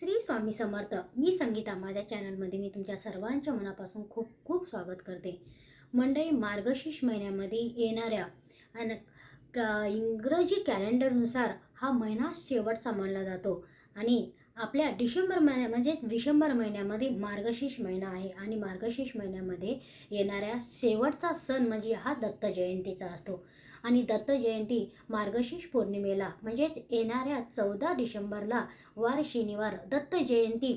श्री स्वामी समर्थ. मी संगीता. माझ्या चॅनलमध्ये मी तुमच्या सर्वांच्या मनापासून खूप खूप स्वागत करते. मंडळी मार्गशीर्ष महिन्यामध्ये येणाऱ्या आणि इंग्रजी कॅलेंडरनुसार हा महिना शेवटचा मानला जातो. आणि आपल्या डिसेंबर महिन्या म्हणजेच डिसेंबर महिन्यामध्ये मार्गशीर्ष महिना आहे आणि मार्गशीर्ष महिन्यामध्ये येणाऱ्या शेवटचा सण म्हणजे हा दत्त जयंतीचा असतो. आणि दत्त जयंती मार्गशीर्ष पौर्णिमेला म्हणजेच येणाऱ्या चौदा डिसेंबरला वार शनिवार. दत्त जयंती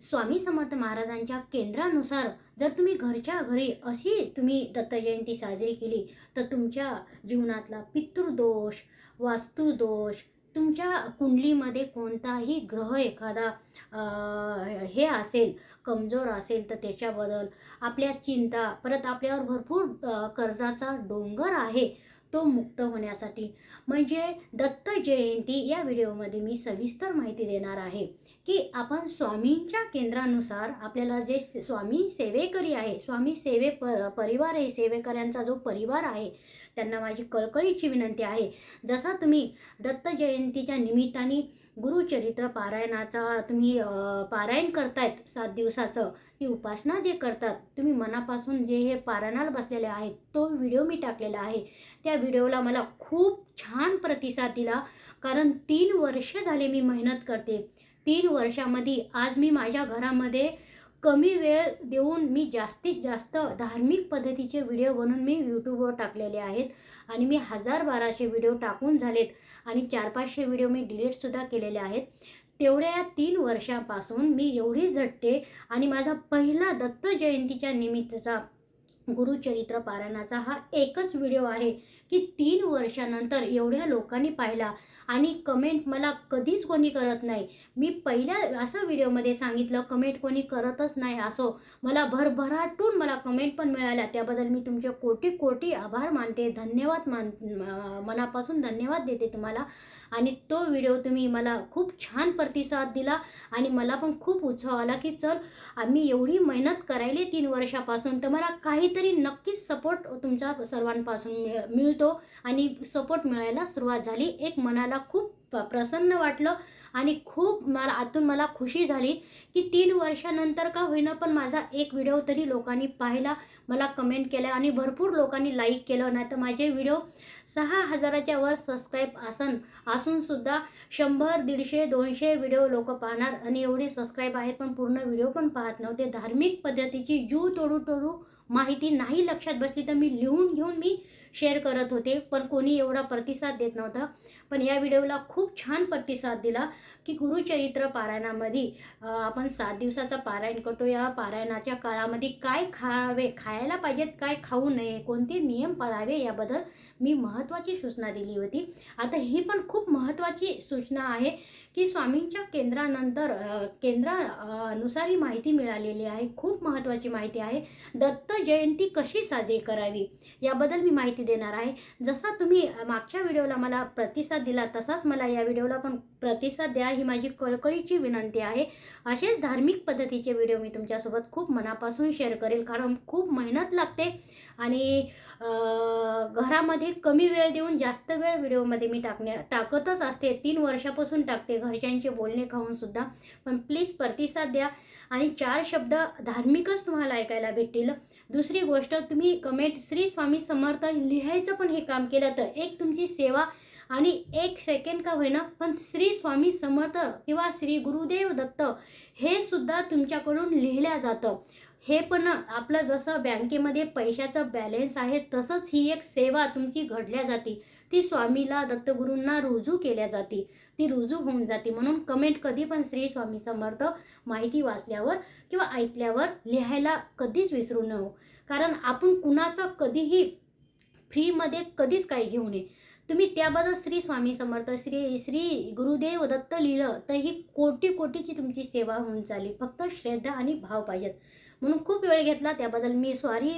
स्वामी समर्थ महाराजांच्या केंद्रानुसार जर तुम्ही घरच्या घरी अशी तुम्ही दत्त जयंती साजरी केली तर तुमच्या जीवनातला पितृदोष वास्तुदोष तुमच्या कुंडलीमध्ये कोणताही ग्रह एखादा हे असेल कमजोर असेल तर त्याच्याबद्दल आपल्या चिंता परत आपल्यावर भरपूर कर्जाचा डोंगर आहे तो मुक्त होण्यासाठी. म्हणजे दत्त जयंती या व्हिडिओमध्ये मी सविस्तर माहिती देणार आहे की आपण स्वामींच्या केंद्रानुसार आपल्याला जे स्वामी सेवेकरी आहे स्वामी सेवे प परिवार आहे सेवेकऱ्यांचा जो परिवार आहे त्यांना माझी कळकळीची विनंती आहे. जसा तुम्ही दत्त जयंतीच्या निमित्ताने गुरुचरित्र पारायणाचा तुम्ही पारायण करतायत सात दिवसाचं ती उपासना जे करतात तुम्ही मनापासून जे हे पारायणाला बसलेले आहेत तो व्हिडिओ मी टाकलेला आहे. त्या व्हिडिओला मला खूप छान प्रतिसाद दिला कारण तीन वर्ष झाले मी मेहनत करते. तीन वर्षामध्ये आज मी माझ्या घरामध्ये कमी वेळ देऊन मी जास्तीत जास्त धार्मिक पद्धतीचे व्हिडिओ बनवून मी यूट्यूबवर टाकलेले आहेत. आणि मी हजार बाराशे व्हिडिओ टाकून झालेत. आणि चार पाचशे व्हिडिओ मी डिलीटसुद्धा केलेले आहेत. तेवढ्या या तीन वर्षापासून मी एवढी झटते. आणि माझा पहिला दत्त जयंतीच्या निमित्तचा गुरुचरित्र पारायणाचा हा एकच व्हिडिओ आहे. की तीन वर्षानंतर एवढ्या लोकांनी पाहिला. आणि कमेंट मला कधीच कोणी करत नाही. मी पहिल्या असं व्हिडिओमध्ये सांगितलं कमेंट कोणी करतच नाही असो. मला भरभराटून मला कमेंट पण मिळाल्या. त्याबद्दल मी तुमचे कोटी कोटी आभार मानते. धन्यवाद मान मनापासून धन्यवाद देते तुम्हाला. आणि तो व्हिडिओ तुम्ही मला खूप छान प्रतिसाद दिला आणि मला पण खूप उत्साह आला की चल आम्ही एवढी मेहनत करायली तीन वर्षापासून. तर मला काहीतरी नक्कीच सपोर्ट तुमच्या सर्वांपासून मिळ मिळतो आणि सपोर्ट मिळायला सुरुवात झाली. एक मनाला खूप प्रसन्न वाटलं आणि खूप मला आतून मला खुशी झाली की तीन वर्षानंतर का होईना पण माझा एक व्हिडिओ तरी लोकांनी पाहिला मला कमेंट केल्या आणि भरपूर लोकांनी लाईक केलं. नाही तर माझे व्हिडिओ सहा हजाराच्या वर सबस्क्राईब आसन असूनसुद्धा शंभर दीडशे दोनशे व्हिडिओ लोक पाहणार आणि एवढे सबस्क्राईब आहेत पण पूर्ण व्हिडिओ पण पाहत नव्हते. धार्मिक पद्धतीची जू तोडू तोडू माहिती नाही लक्षात बसली तर मी लिहून घेऊन मी शेअर करत होते. पण कोणी एवढा प्रतिसाद देत नव्हता. पण या व्हिडिओला खूप छान प्रतिसाद दिला की गुरुचरित्र पारायणामध्ये आपण सात दिवसाचा पारायण करतो. या पारायणाच्या काळामध्ये काय खावे खायला पाहिजेत काय खाऊ नये कोणते नियम पाळावे याबद्दल मी महत्त्वाची सूचना दिली होती. आता ही पण खूप महत्त्वाची सूचना आहे की स्वामींच्या केंद्रानंतर अ, ही माहिती मिळालेली आहे. खूप महत्त्वाची माहिती आहे. दत्त जयंती कशी साजरी करावी याबद्दल मी माहिती देणार आहे. जसा तुम्ही मागच्या व्हिडिओला मला प्रतिसाद दिला तसाच मला या व्हिडिओला पण प्रतिसाद द्या. ही माझी कळकळीची विनंती आहे. असेच धार्मिक पद्धतीचे व्हिडिओ मी तुमच्यासोबत खूप मनापासून शेअर करेल. कारण खूप मेहनत लागते. आणि घरामध्ये कमी वेळ देऊन जास्त वेळ व्हिडिओमध्ये मी टाकण्या टाकतच असते. तीन वर्षापासून टाकते. घरच्यांचे बोलणे खाऊनसुद्धा पण प्लीज प्रतिसाद द्या. आणि चार शब्द धार्मिकच तुम्हाला ऐकायला भेटतील. दुसरी गोष्ट तुम्ही कमेंट श्री स्वामी समर्थ लिहायचं पण हे काम केलं तर एक तुमची सेवा आणि एक सेकंड का होईना पण श्री स्वामी समर्थ किंवा श्री गुरुदेव दत्त हे सुद्धा तुमच्याकडून लिहिल्या जातं. हे पण आपलं जसं बँकेमध्ये पैशाचं बॅलेन्स आहे तसंच ही एक सेवा तुमची घडल्या जाते. ती स्वामीला दत्तगुरूंना रुजू केल्या जाते. ती रुजू होऊन जाते. म्हणून कमेंट कधी पण श्री स्वामी समर्थ माहिती वाचल्यावर किंवा ऐकल्यावर लिहायला कधीच विसरू नये हो. कारण आपण कुणाचं कधीही फ्रीमध्ये कधीच काही घेऊ नये. तुम्ही त्याबद्दल श्री स्वामी समर्थ श्री श्री गुरुदेव दत्त लिहिलं तर ही कोटी कोटीची तुमची सेवा होऊन चालली. फक्त श्रद्धा आणि भाव पाहिजेत. म्हणून खूप वेळ घेतला. त्याबद्दल मी सॉरी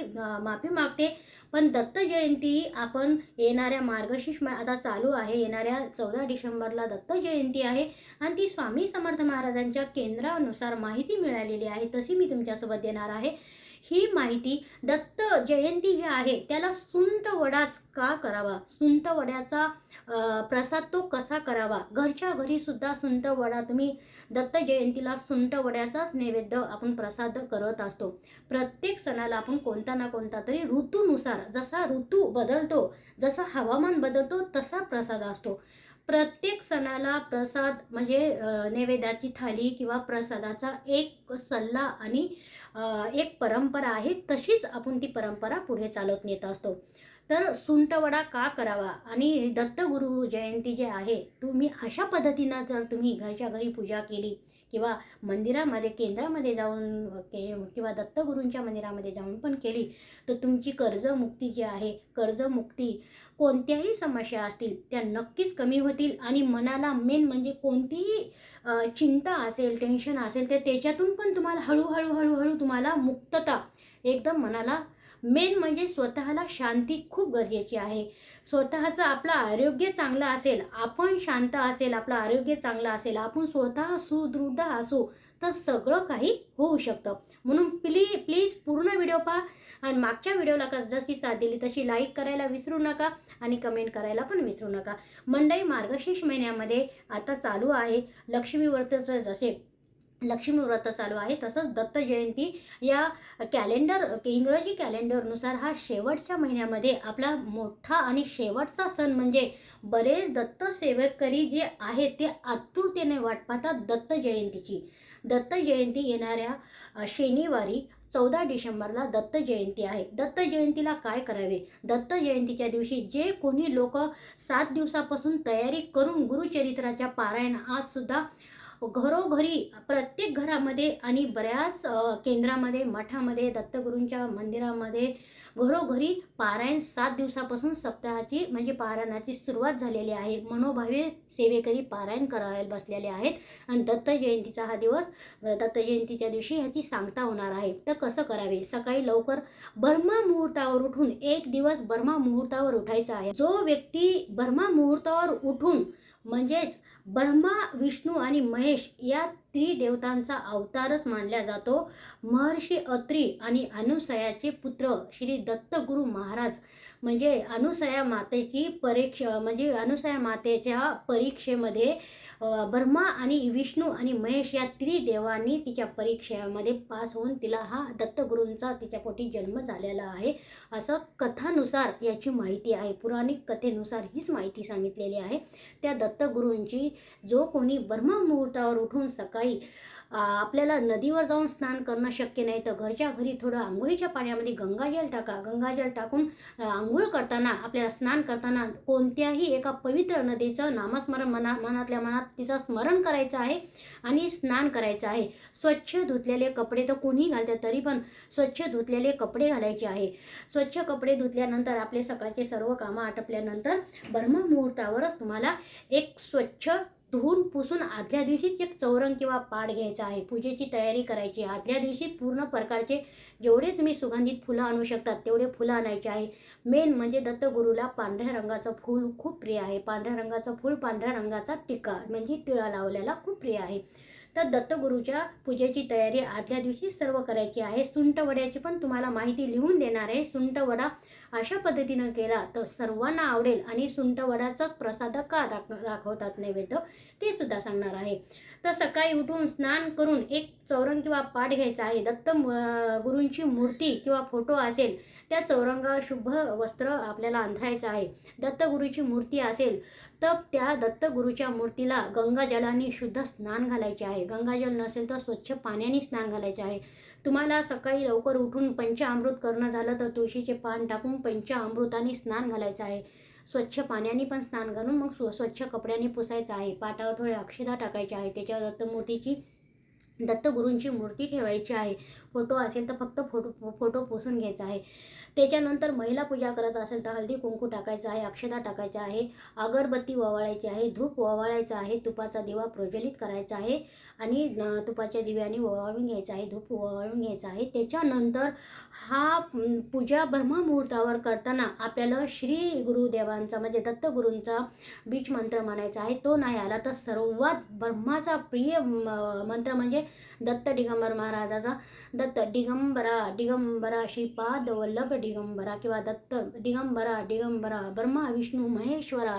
माफी मागते. पण दत्त जयंती आपण येणाऱ्या मार्गशीर्ष आता चालू आहे. येणाऱ्या चौदा डिसेंबरला दत्त जयंती आहे. आणि ती स्वामी समर्थ महाराजांच्या केंद्रानुसार माहिती मिळालेली आहे. तशी मी तुमच्यासोबत देणार आहे. ही माहिती दत्त जयंती जी आहे त्याला सुंट वडाच का करावा? सुंट वड्याचा प्रसाद तो कसा करावा? घरच्या घरी सुद्धा सुंट वडा तुम्ही दत्त जयंतीला सुंट वड्याचाच नैवेद्य आपण प्रसाद करत असतो. प्रत्येक सणाला आपण कोणता ना कोणता तरी ऋतूनुसार जसा ऋतू बदलतो जसं हवामान बदलतो तसा प्रसाद असतो. प्रत्येक सणाला प्रसाद म्हणजे नैवेद्याची थाली किंवा प्रसादाचा एक सल्ला आणि एक परंपरा आहे तशीच आपण ती परंपरा पुढे चालवत नेत असतो. तर सुंटवडा का करावा आणि दत्तगुरु जयंती जे आहे तुम्ही अशा पद्धतीनं जर तुम्ही घरच्या घरी पूजा केली किंवा मंदिरामध्ये केंद्रामध्ये जाऊन के किंवा दत्तगुरूंच्या मंदिरामध्ये जाऊन पण केली तर तुमची कर्जमुक्ती जी आहे कर्जमुक्ती कोणत्याही समस्या असतील त्या नक्कीच कमी होतील. आणि मनाला मेन म्हणजे कोणतीही चिंता असेल टेन्शन असेल तर त्याच्यातून पण तुम्हाला हळूहळू हळूहळू तुम्हाला मुक्तता एकदम मनाला मेन म्हणजे स्वतःला शांती खूप गरजेची आहे. स्वतःचं आपलं आरोग्य चांगलं असेल आपण शांत असेल आपलं आरोग्य चांगलं असेल आपण स्वतः सुदृढ असू तर सगळं काही होऊ शकतं. म्हणून प्ली प्लीज पूर्ण व्हिडिओ पहा आणि मागच्या व्हिडिओला का जशी साथ दिली तशी लाईक करायला विसरू नका आणि कमेंट करायला पण विसरू नका. मंडई मार्गशीर्ष महिन्यामध्ये आता चालू आहे लक्ष्मी व्रताचं जसे लक्ष्मी व्रत चालू आहे तसंच दत्त जयंती या कॅलेंडर इंग्रजी कॅलेंडरनुसार हा शेवटच्या महिन्यामध्ये आपला मोठा आणि शेवटचा सण म्हणजे बरेच दत्त सेवकरी जे आहेत ते आतुरतेने वाट पाहतात दत्त जयंतीची. दत्त जयंती येणाऱ्या शनिवारी चौदा डिसेंबरला दत्त जयंती आहे. दत्त जयंतीला काय करावे? दत्त जयंतीच्या दिवशी जे कोणी लोक सात दिवसापासून तयारी करून गुरुचरित्राच्या पारायण आजसुद्धा घरोघरी प्रत्येक घरामध्ये आणि बऱ्याच केंद्रामध्ये मठामध्ये दत्तगुरूंच्या मंदिरामध्ये घरोघरी पारायण सात दिवसापासून सप्ताहाची म्हणजे पारायणाची सुरुवात झालेली आहे. मनोभावे सेवेकरी पारायण करायला बसलेले आहेत आणि दत्त जयंतीचा हा दिवस दत्त जयंतीच्या दिवशी ह्याची सांगता होणार आहे. तर कसं करावे? सकाळी लवकर ब्रह्मा मुहूर्तावर उठून एक दिवस ब्रह्मा मुहूर्तावर उठायचा आहे. जो व्यक्ती ब्रह्मा मुहूर्तावर उठून म्हणजेच ब्रह्मा विष्णू आणि महेश या त्रिदेवतांचा अवतारच मानला जातो. महर्षी अत्री आणि अनुसयाचे पुत्र श्री दत्तगुरु महाराज. म्हणजे अनुसया मातेची परीक्ष म्हणजे अनुसया मातेच्या परीक्षेमध्ये ब्रह्मा आणि विष्णू आणि महेश या त्रिदेवांनी तिच्या परीक्षेमध्ये पास होऊन तिला हा दत्तगुरूंचा तिच्या पोटी जन्म झालेला आहे. असं कथानुसार याची माहिती आहे. पुराणिक कथेनुसार हीच माहिती सांगितलेली आहे. त्या दत्तगुरूंची जो कोणी ब्रह्ममुहूर्तावर उठून सकाळी आ, आपल्याला नदीवर जाऊन स्नान करणं शक्य नाही तर घरच्या घरी थोडं आंघोळीच्या पाण्यामध्ये गंगाजल टाका. गंगाजल टाकून आंघोळ करताना आपल्याला स्नान करताना कोणत्याही एका पवित्र नदीचं नामस्मरण मना मनातल्या मनात तिचं स्मरण करायचं आहे आणि स्नान करायचं आहे. स्वच्छ धुतलेले कपडे तर कोणी घालतात तरी पण स्वच्छ धुतलेले कपडे घालायचे आहे. स्वच्छ कपडे धुतल्यानंतर आपले सकाळचे सर्व कामं आटपल्यानंतर ब्रह्ममुहूर्तावरच तुम्हाला एक स्वच्छ धुवून पुसून आदल्या दिवशीच एक चौरंग किंवा पाड घ्यायचा आहे. पूजेची तयारी करायची. आहे आदल्या दिवशी पूर्ण प्रकारचे जेवढे तुम्ही सुगंधित फुलं आणू शकतात तेवढे फुलं आणायचे आहे. मेन म्हणजे दत्तगुरूला पांढऱ्या रंगाचं फूल खूप प्रिय आहे. पांढऱ्या रंगाचं फूल पांढऱ्या रंगाचा टिका म्हणजे टिळा लावलेला खूप प्रिय आहे. तर दत्तगुरूच्या पूजेची तयारी आदल्या दिवशी सर्व करायची आहे. सुंटवड्याची पण तुम्हाला माहिती लिहून देणार आहे. सुंटवडा अशा पद्धतीनं केला तर सर्वांना आवडेल आणि सुंटवड्याचाच प्रसाद का दाख दाखवतात नैवेद्य? ते सुद्धा सांगणार आहे. तर सकाळी उठून स्नान करून एक चौरंग किंवा पाठ घ्यायचा आहे. दत्त गुरूंची मूर्ती किंवा फोटो असेल त्या चौरंगा शुभ वस्त्र आपल्याला अंथरायचं आहे. दत्तगुरूची मूर्ती असेल तर त्या दत्तगुरूच्या मूर्तीला गंगाजलाने शुद्ध स्नान घालायचे आहे. गंगाजल नसेल तर स्वच्छ पाण्याने स्नान घालायचे आहे. तुम्हाला सकाळी लवकर उठून पंचामृत करणं झालं तर तुळशीचे पान टाकून पंचामृताने स्नान घालायचं आहे. स्वच्छ पाण्याने पण स्नान घालून मग स्व स्वच्छ कपड्याने पुसायचं आहे. पाटावर थोडे अक्षदा टाकायच्या आहे. त्याच्या दत्तमूर्तीची दत्तगुरूंची मूर्ती ठेवायची आहे. फोटो असेल तर फक्त फोटो फोटो पुसून घ्यायचा आहे. त्याच्यानंतर महिला पूजा करत असेल तर हळदी कुंकू टाकायचं आहे अक्षता टाकायचं आहे अगरबत्ती ओवाळायची आहे धूप ओवाळायचं आहे तुपाचा दिवा प्रज्वलित करायचा आहे. आणि तुपाच्या दिव्याने ओवाळून घ्यायचा आहे धूप ओवाळून घ्यायचा आहे. त्याच्यानंतर हा पूजा ब्रह्ममुहूर्तावर करताना आपल्याला श्री गुरुदेवांचा म्हणजे दत्तगुरूंचा बीज मंत्र म्हणायचा आहे. तो नाही आला तर सर्वात ब्रह्माचा प्रिय म- मंत्र म्हणजे दत्त दिगंबर महाराजाचा दत्त दिगंबरा दिगंबरा श्रीपाद वल्लभ दिगंबरा किंवा दत्त दिगंबरा दिगंबरा ब्रह्मा विष्णू महेश्वरा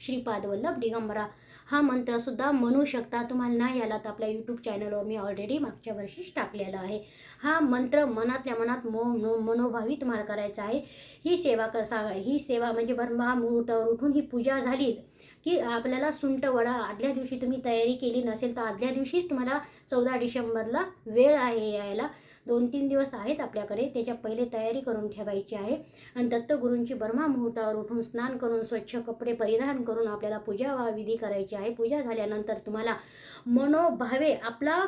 श्रीपाद वल्लभ दिगंबरा हा मंत्रसुद्धा म्हणू शकता. तुम्हाला नाही आला तर आपल्या यूट्यूब चॅनलवर मी ऑलरेडी मागच्या वर्षीच टाकलेला आहे. हा मंत्र मनातल्या मनात मो नो मनोभावी तुम्हाला करायचा आहे. ही सेवा कसा ही सेवा म्हणजे ब्रह्मा मुहूर्तावर उठून ही पूजा झाली की आपल्याला सुंट वडा आदल्या दिवशी तुम्ही तयारी केली नसेल तर आदल्या दिवशीच तुम्हाला चौदा डिसेंबरला वेळ आहे यायला. दोन तीन दिवस आहेत आपल्याकडे. त्याच्या पहिले तयारी करून ठेवायची आहे. आणि दत्तगुरूंची ब्रह्मा मुहूर्तावर उठून स्नान करून स्वच्छ कपडे परिधान करून आपल्याला पूजा वा- विधी करायची आहे. पूजा झाल्यानंतर तुम्हाला मनोभावे आपला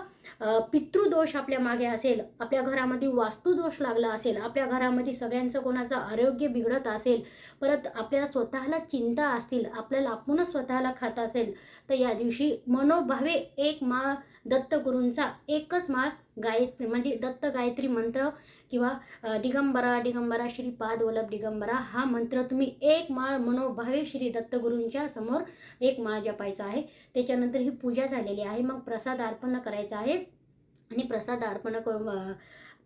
पितृदोष आपल्या मागे असेल आपल्या घरामध्ये वास्तुदोष लागला असेल आपल्या घरामध्ये सगळ्यांचं कोणाचं आरोग्य बिघडत असेल परत आपल्याला स्वतःला चिंता असतील आपल्याला आपणच स्वतःला खात असेल तर या दिवशी मनोभावे एक मा दत्तगुरूंचा एकच माळ गायत्री म्हणजे दत्त गायत्री मंत्र किंवा दिगंबरा दिगंबरा दिगंबरा श्रीपाद वल्लभ दिगंबरा हा मंत्र तुम्ही एक माळ मनोभावे श्री दत्तगुरूंच्या समोर एक माळ जपायचा आहे. त्याच्यानंतर ही पूजा झालेली आहे. मग प्रसाद अर्पण करायचा आहे. आणि प्रसाद अर्पण करून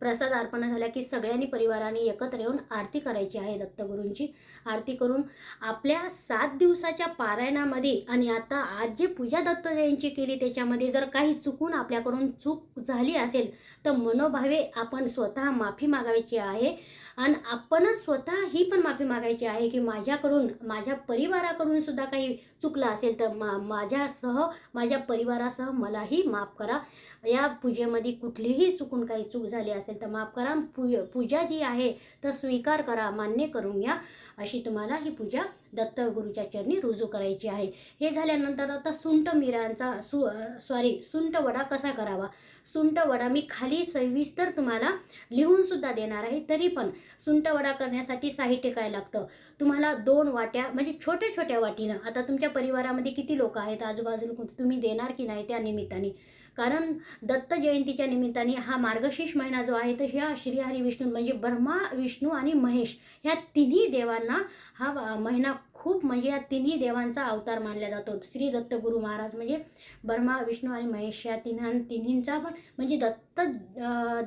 प्रसाद अर्पण झाल्या की सगळ्यांनी परिवाराने एकत्र येऊन आरती करायची आहे दत्तगुरूंची. आरती करून आपल्या सात दिवसाच्या पारायणामध्ये आणि आता आज जे पूजा दत्त जयंती केली त्याच्यामध्ये जर काही चुकून आपल्याकडून चूक झाली असेल तर मनोभावे आपण स्वतः माफी मागायची आहे. आणि आपणच स्वतः ही पण माफी मागायची आहे की माझ्याकडून माझ्या परिवाराकडून सुद्धा काही चुकलं असेल तर मा माझ्यासह माझ्या परिवारासह मलाही माफ करा. या पूजेमध्ये कुठलीही चुकून काही चूक झाली असेल तर माफ करा. पूज पूजा जी आहे तर स्वीकार करा मान्य करून घ्या. अशी तुम्हाला ही पूजा दत्तगुरूच्या चरणी रुजू करायची आहे. हे झाल्यानंतर आता सुंट मिरांचा सु सॉरी सुंट वडा कसा करावा? सुंट वडा मी खाली सविस्तर तुम्हाला लिहून सुद्धा देणार आहे तरी पण सुंट वडा करण्यासाठी साहित्य काय लागतं? तुम्हाला दोन वाट्या म्हणजे छोट्या छोट्या वाटीनं आता तुमच्या परिवारामध्ये किती लोक आहेत आजूबाजूला तुम्ही देणार की नाही त्या निमित्ताने? कारण दत्त जयंतीच्या निमित्ताने हा मार्गशीर्ष महिना जो आहे तर ह्या श्रीहरी विष्णू म्हणजे ब्रह्मा विष्णू आणि महेश ह्या तिन्ही देवांना हा महिना खूप म्हणजे या तिन्ही देवांचा अवतार मानला जातो. श्री दत्तगुरु महाराज म्हणजे ब्रह्मा विष्णू आणि महेश या तिन्हा तिन्हींचा पण म्हणजे दत्त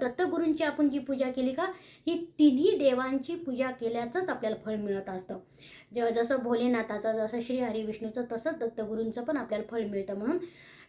दत्तगुरूंची आपण जी पूजा केली का ही तिन्ही देवांची पूजा केल्याचंच आपल्याला फळ मिळत असतं. ज जसं भोलेनाथाचं जसं श्री हरिविष्णूचं तसंच दत्तगुरूंचं पण आपल्याला फळ मिळतं. म्हणून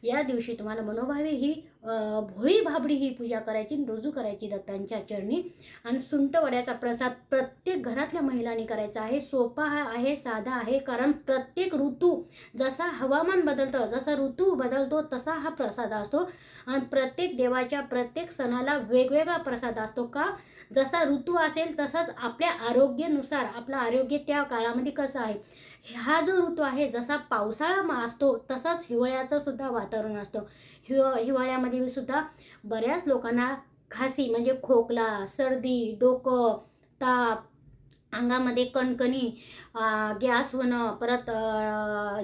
या दिवशी तुम्हाला मनोभावे ही भोळी भाबडी ही पूजा करायची रुजू करायची दत्तांच्या चरणी. आणि सुंटवड्याचा प्रसाद प्रत्येक घरातल्या महिलांनी करायचा आहे. सोपा हा आहे साधा आहे कारण प्रत्येक ऋतू जसा हवामान बदलतं जसा ऋतू बदलतो तसा हा प्रसाद असतो. आणि प्रत्येक देवाच्या प्रत्येक सणाला वेगवेगळा प्रसाद असतो का? जसा ऋतू असेल तसाच आपल्या आरोग्यानुसार आपलं आरोग्य त्या काळामध्ये कसं आहे? हा जो ऋतू आहे जसा पावसाळा मा- असतो तसाच हिवाळ्याचं सुद्धा वातावरण असतं. हिव हिवाळ्यामध्ये सुद्धा बऱ्याच लोकांना खासी म्हणजे खोकला सर्दी डोकं ताप अंगामध्ये कणकणी गॅस होणं परत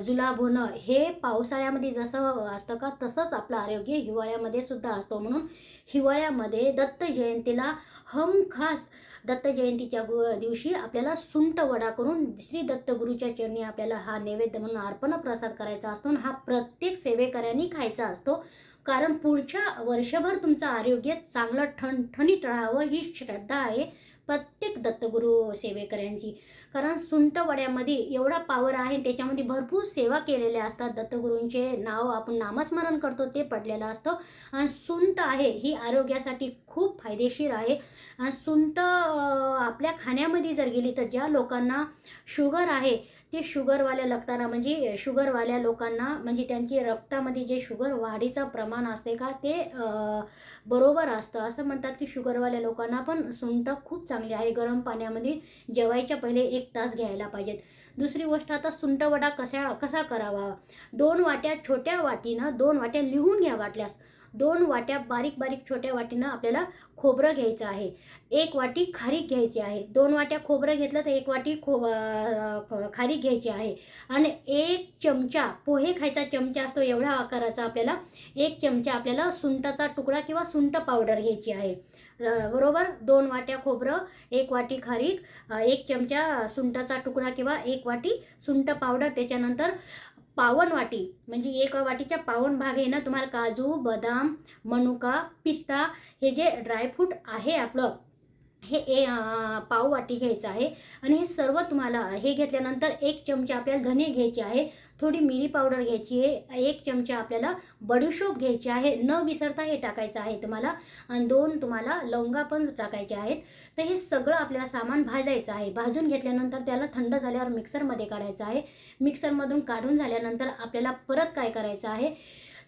जुलाब होणं हे पावसाळ्यामध्ये जसं असतं का तसंच आपलं आरोग्य हिवाळ्यामध्ये सुद्धा असतो. म्हणून हिवाळ्यामध्ये दत्त जयंतीला हमखास दत्त जयंतीच्या गु दिवशी आपल्याला सुंट वडा करून श्री दत्तगुरूच्या चरणी आपल्याला हा नैवेद्य म्हणून अर्पण प्रसाद करायचा असतो. आणि हा प्रत्येक सेवेकऱ्यांनी खायचा असतो. कारण पुढच्या वर्षभर तुमचं आरोग्य चांगलं ठणठणीत राहावं ही श्रद्धा आहे प्रत्येक दत्तगुरू सेवेकऱ्यांची. कारण सुंटवड्यामध्ये एवढा पावर आहे त्याच्यामध्ये भरपूर सेवा केलेल्या असतात. दत्तगुरूंचे नाव आपण नामस्मरण करतो ते पडलेलं असतं. आणि सुंट आहे ही आरोग्यासाठी खूप फायदेशीर आहे. आणि सुंट आपल्या खाण्यामध्ये जर गेली तर ज्या लोकांना शुगर आहे ते शुगरवाल्या लोकांना म्हणजे शुगरवाल्या लोकांना म्हणजे त्यांची रक्तामध्ये जे शुगर वाढीचं प्रमाण असते का ते बरोबर असतं. असं म्हणतात की शुगरवाल्या लोकांना पण सुंठ खूप चांगली आहे. गरम पाण्यामध्ये जेवायच्या पहिले एक तास घ्यायला पाहिजेत. दुसरी गोष्ट आता सुंठवडा कशा कसा करावा? दोन वाट्या छोट्या वाटीनं दोन वाट्या लिहून घ्या वाटल्यास. दोन वाट्या बारीक बारीक छोट्या वाटीनं आपल्याला खोबरं घ्यायचं आहे. एक वाटी खारीक घ्यायची आहे. दोन वाट्या खोबरं घेतलं तर एक वाटी खो खारीक घ्यायची आहे. आणि एक चमचा पोहे खायचा चमचा असतो एवढा आकाराचा आपल्याला एक चमचा आपल्याला सुंटाचा तुकडा किंवा सुंट पावडर घ्यायची आहे. बरोबर? दोन वाट्या खोबरं एक वाटी खारीक एक चमचा सुंटाचा तुकडा किंवा एक वाटी सुंट पावडर. त्याच्यानंतर पावन वाटी म्हणजे एका वाटीच्या पावन भाग आहे ना तुम्हाला काजू बदाम मनुका पिस्ता हे जे ड्रायफ्रूट आहे आपलं हे ए पाववाटी घ्यायचं आहे. आणि हे सर्व तुम्हाला हे घेतल्यानंतर एक चमचा आपल्याला धने घ्यायचे आहे. थोडी मिरी पावडर घ्यायची आहे. एक चमचा आपल्याला बडीशोप घ्यायची आहे. न विसरता हे टाकायचं आहे तुम्हाला. आणि दोन तुम्हाला लवंगा पण टाकायचे आहेत. तर हे सगळं आपल्याला सामान भाजायचं आहे. भाजून घेतल्यानंतर त्याला थंड झाल्यावर मिक्सरमध्ये काढायचं आहे. मिक्सरमधून काढून झाल्यानंतर आपल्याला परत काय करायचं आहे?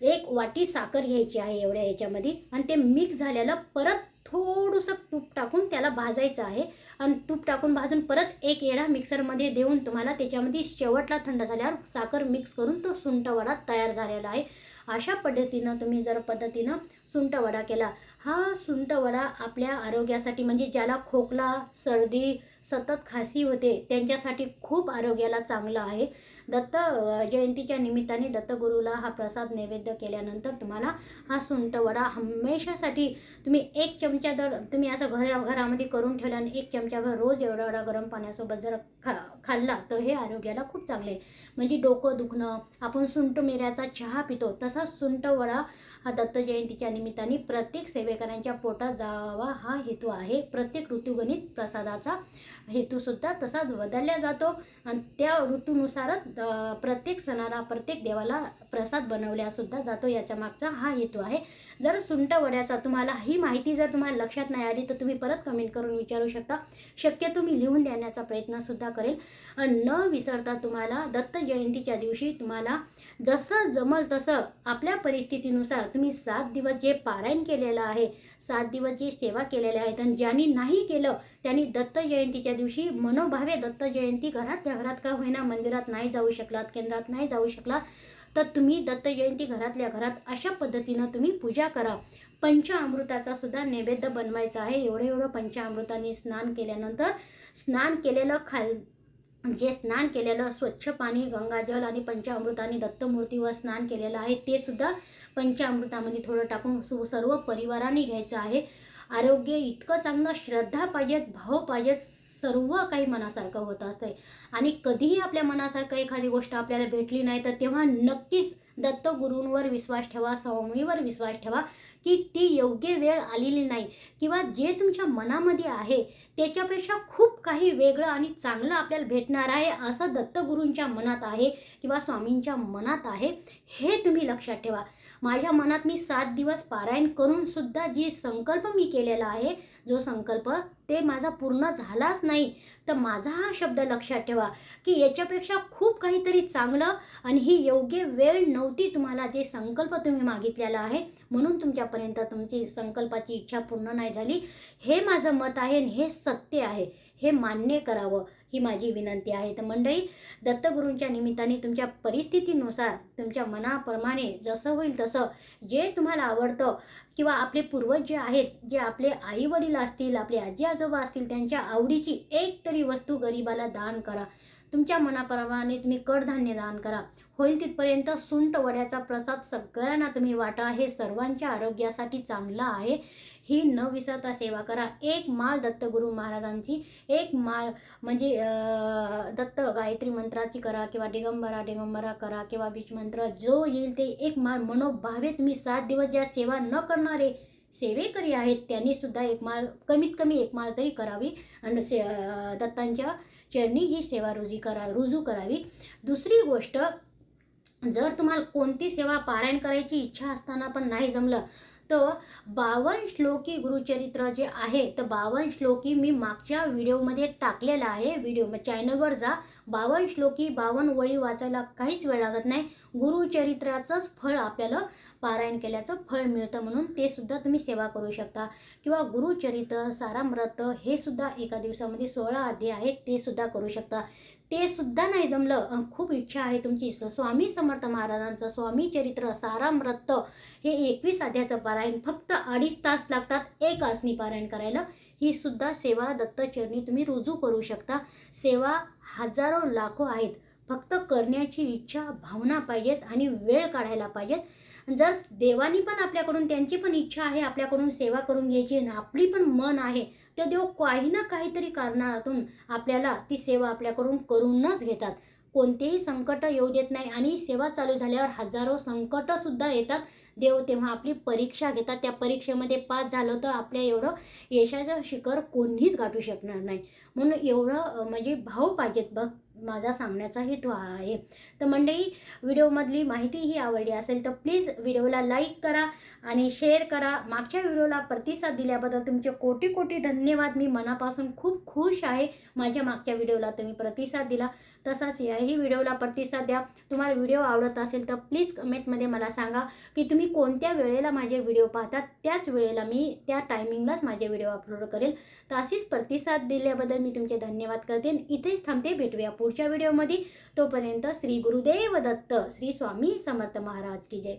एक वाटी साखर घ्यायची आहे एवढ्या ह्याच्यामध्ये. आणि ते मिक्स झालेलं परत थोडंसं तूप टाकून त्याला भाजायचं आहे. आणि तूप टाकून भाजून परत एक येडा मिक्सरमध्ये देऊन तुम्हाला त्याच्यामध्ये शेवटला थंड झाल्यावर साखर मिक्स करून तो सुंठवडा तयार झालेला आहे. अशा पद्धतीनं तुम्ही जर पद्धतीनं सुंठ वडा केला. हा सुंठ वडा आपल्या आरोग्यासाठी म्हणजे ज्याला खोकला सर्दी सतत खासी होते त्यांच्यासाठी खूप आरोग्याला चांगलं आहे. दत्त जयंतीच्या निमित्ताने दत्तगुरूला हा प्रसाद नैवेद्य केल्यानंतर तुम्हाला हा सुंठ वडा हमेशासाठी तुम्ही एक चमचा दर तुम्ही असं घरा घरामध्ये करून ठेवला आणि एक चमचाभर रोज एवढा एवढा गरम पाण्यासोबत जर खा खाल्ला तर हे आरोग्याला खूप चांगले आहे. म्हणजे डोकं दुखणं आपण सुंठ मिऱ्याचा चहा पितो तसाच सुंठ वडा हा दत्त जयंतीच्या निमित्ताने प्रत्येक सेवेकरांच्या पोटात जावा हा हेतू आहे. प्रत्येक ऋतुगणित प्रसादाचा हेतूसुद्धा तसाच बदलला जातो. आणि त्या ऋतूनुसारच प्रत्येक सणाला प्रत्येक देवाला प्रसाद बनवल्यासुद्धा जातो. याच्या मागचा हा हेतू आहे. जर सुंठ वड्याचा तुम्हाला ही माहिती जर तुम्हाला लक्षात नाही आली तर तुम्ही परत कमेंट करून विचारू शकता. शक्य तुम्ही लिहून देण्याचा प्रयत्नसुद्धा करेल. आणि न विसरता तुम्हाला दत्त जयंतीच्या दिवशी तुम्हाला जसं जमल तसं आपल्या परिस्थितीनुसार तुम्ही सात दिवस जे पारायण केलेलं आहे सात दिवस जी सेवा केलेल्या आहेत आणि ज्यांनी नाही केलं त्यांनी दत्त जयंतीच्या दिवशी मनोभावे दत्त जयंती घरातल्या घरात का होईना मंदिरात नाही जाऊ शकलात केंद्रात नाही जाऊ शकलात तर तुम्ही दत्त जयंती घरातल्या घरात अशा पद्धतीनं तुम्ही पूजा करा. पंचामृताचा सुद्धा नैवेद्य बनवायचा आहे. एवढं एवढं पंचामृताने स्नान केल्यानंतर स्नान केलेलं खाल जे स्नान केलेलं स्वच्छ पाणी गंगाजल आणि पंचामृताने दत्तमूर्तीवर स्नान केलेलं आहे ते सुद्धा पंचामृतामध्ये थोडं टाकून सु- सर्व परिवाराने घ्यायचं आहे. आरोग्य इतकं चांगलं श्रद्धा पाहिजेत भाव पाहिजेत सर्व काही मनासारखं होत असतंय. आणि कधीही आपल्या मनासारखं एखादी गोष्ट आपल्याला भेटली नाही तर तेव्हा नक्कीच दत्तगुरूंवर विश्वास ठेवा स्वामीवर विश्वास ठेवा. की ती योग्य वेळ आलेली नाही. किंवा जे तुमच्या मनामध्ये आहे त्याच्यापेक्षा खूप काही वेगळं आणि चांगलं आपल्याला भेटणार आहे असं दत्तगुरूंच्या मनात आहे किंवा स्वामींच्या मनात आहे हे तुम्ही लक्षात ठेवा. माझ्या मनात मी सात दिवस पारायण करून सुद्धा जी संकल्प मी केलेला आहे जो संकल्प ते माझा पूर्ण झालाच नाही. तर माझा हा शब्द लक्षात ठेवा की याच्यापेक्षा खूप काहीतरी चांगलं आणि ही योग्य वेळ नव्हती तुम्हाला जे संकल्प तुम्ही मागितलेला आहे. म्हणून तुमच्यापर्यंत तुमची संकल्पाची इच्छा पूर्ण नाही झाली. हे माझं मत आहे आणि हे सत्य आहे. हे मान्य करावं. ही माझी विनंती आहे. तर मंडळी दत्तगुरूंच्या निमित्ताने तुमच्या परिस्थितीनुसार तुमच्या मनाप्रमाणे जसं होईल तसं जे तुम्हाला आवडतं किंवा आपले पूर्वज जे आहेत जे आपले आईवडील असतील आपले आजी आजोबा असतील त्यांच्या आवडीची एक तरी वस्तू गरिबाला दान करा. तुमच्या मनाप्रमाणे तुम्ही कडधान्य दान करा. होईल तिथपर्यंत सुंट वड्याचा प्रसाद सगळ्यांना तुम्ही वाटा. हे सर्वांच्या आरोग्यासाठी चांगलं आहे. ही न विसरता सेवा करा. एक माळ दत्तगुरू महाराजांची एक माळ म्हणजे दत्त गायत्री मंत्राची करा किंवा डिगंबरा डिगंबरा करा किंवा बीच मंत्र. जो येईल ते एक माळ मनोभावे तुम्ही सात दिवस ज्या सेवा न करणारे सेवेकरी आहेत त्यांनी सुद्धा एक माळ कमीत कमी एक माळ तरी करावी. आणि से दत्तांच्या चरणी ही सेवा रुजी करा रुजू करावी. दुसरी गोष्ट जर तुम्हाला कोणती सेवा पारायण करायची इच्छा असताना पण नाही जमलं तर बावन श्लोकी गुरुचरित्र जे आहे तर बावन श्लोकी मी मागच्या व्हिडिओमध्ये टाकलेला आहे. व्हिडिओ चॅनलवर जा. बावन श्लोकी बावन वळी वाचायला काहीच वेळ लागत नाही. गुरुचरित्राचंच फळ आपल्याला पारायण केल्याचं फळ मिळतं म्हणून ते सुद्धा तुम्ही सेवा करू शकता. किंवा गुरुचरित्र सारामृत हे सुद्धा एका दिवसामध्ये सोळा अध्याय आहेत ते सुद्धा करू शकता. ते सुद्धा नाही जमलं. खूप इच्छा आहे तुमची. स्वामी समर्थ महाराजांचं स्वामी चरित्र सारामृत हे एकवीस अध्याचं पारायण. फक्त अडीच तास लागतात एक आसनी पारायण करायला. ही सुद्धा सेवा दत्तचरणी तुम्ही रुजू करू शकता. सेवा हजारो लाखो आहेत. फक्त करण्याची इच्छा भावना पाहिजेत आणि वेळ काढायला पाहिजेत. जर देवानी पण आपल्याकडून त्यांची पण इच्छा आहे आपल्याकडून सेवा करून घ्यायची आणि आपली पण मन आहे तर देव काही ना काहीतरी कारणातून आपल्याला ती सेवा आपल्याकडून करूनच घेतात. कोणतेही संकट येऊ देत नाही आणि सेवा चालू झाल्यावर हजारो संकटसुद्धा येतात. देव तेव्हा आपली परीक्षा घेतात. त्या परीक्षेमध्ये पास झालं तर आपल्या एवढं यशाचं शिखर कोणीच गाठू शकणार नाही. म्हणून एवढं म्हणजे भाव पाहिजेत बघ माझा सांगण्याचा हेतू हा आहे. तर मंडळी व्हिडिओमधली माहिती ही आवडली असेल तर प्लीज व्हिडिओला लाईक करा आणि शेअर करा. मागच्या व्हिडिओला प्रतिसाद दिल्याबद्दल तुमचे कोटी कोटी धन्यवाद. मी मनापासून खूप खुश आहे. माझ्या मागच्या व्हिडिओला तुम्ही प्रतिसाद दिला. तसाच याही व्हिडिओला प्रतिसाद द्या. तुम्हाला व्हिडिओ आवडत असेल तर प्लीज कमेंटमध्ये मला सांगा की तुम्ही तुम्ही कोणत्या वेळेला माझे व्हिडिओ पाहतात त्याच वेळेला मी त्या टायमिंगलाच माझे व्हिडिओ अपलोड करेल. तर अशीच प्रतिसाद दिल्याबद्दल मी तुमचे धन्यवाद करते इथेच थांबते. भेटूया पुढच्या व्हिडिओमध्ये. तोपर्यंत श्री गुरुदेव दत्त श्री स्वामी समर्थ महाराज की जय.